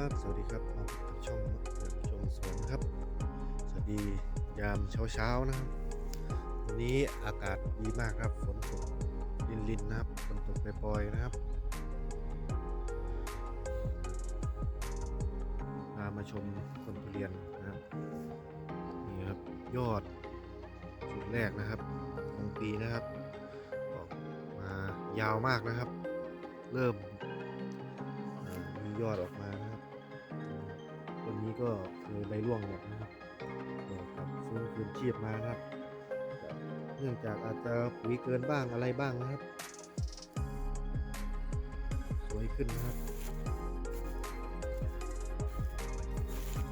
สวัสดีครับมาพบกับช่องชมสวนครับ สวัสดียามเช้าๆนะครับ วันนี้อากาศดีมากครับ ฝนตกลินลินนะครับ ฝนตกปล่อยๆนะครับ มามาชมคนทุเรียนนะครับ นี่ครับยอดชุดแรกนะครับของปีนะครับ ออกมายาวมากนะครับ เริ่มมียอดออกมา นี้ก็เคยใบร่วงหมดนะครับเนี่ยครับฟื้นคืนชีพมาครับ เนื่องจากอาจจะปุ๋ยเกินบ้างอะไรบ้างนะครับ สวยขึ้นนะครับ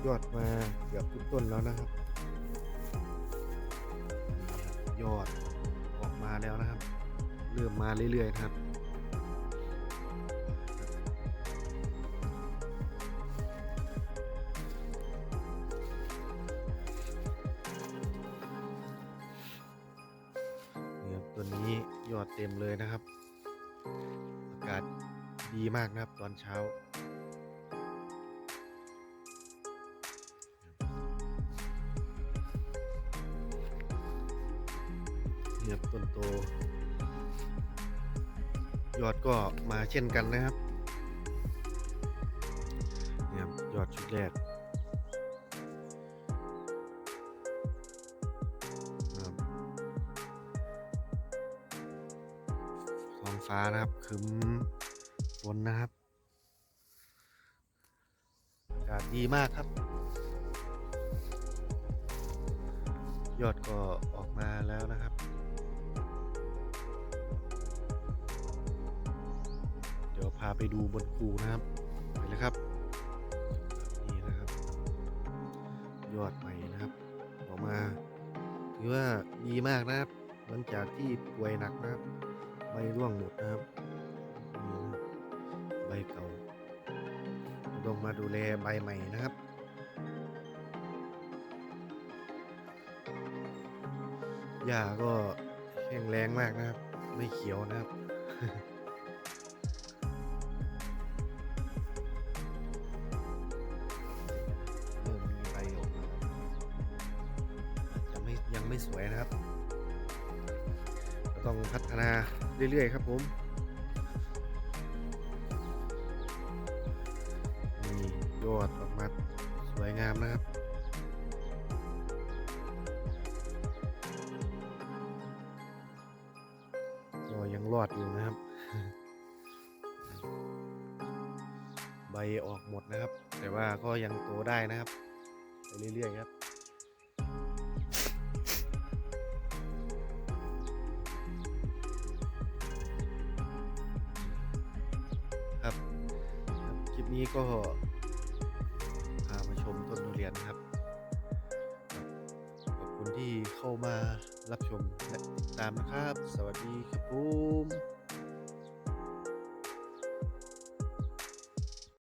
ยอดมาเกือบทุกต้นแล้วนะครับนี่ครับยอดออกมาแล้วนะครับ เริ่มมาเรื่อยๆนะครับ ตัวนี้ยอดเต็มเลยนะครับ อากาศดีมากนะครับตอนเช้า เนี่ครับต้นโต ยอดก็มาเช่นกันนะครับ เนี่ครับยอดชุดแรก ฟ้านะครับคึมฝนนะครับอากาศดีมากครับ ยอดก็ออกมาแล้วนะครับ เดี๋ยวพาไปดูบนคูนะครับไปเลยครับนี่นะครับ ยอดใหม่นะครับ ออกมาถือว่าดีมากนะครับหลังจากที่ป่วยหนักนะครับ ร่วงหมดนะครับใบเก่าต้องมาดูแลใบใหม่นะครับหญ้าก็แห้งแรงมากนะครับ ไม่เขียวนะครับเริ่มมีใบออกมาจะไม่ยังไม่สวยนะครับ ต้องพัฒนาเรื่อยๆครับผมนี่ยอดออกมาสวยงามนะครับก็ยังรอดอยู่นะครับ ใบออกหมดนะครับ แต่ว่าก็ยังโตได้นะครับไปเรื่อยๆครับ ครับครับ คลิปนี้ก็พามาชมต้นทุเรียนครับครับ ขอบคุณที่เข้ามารับชมและติดตามนะครับ สวัสดีครับผม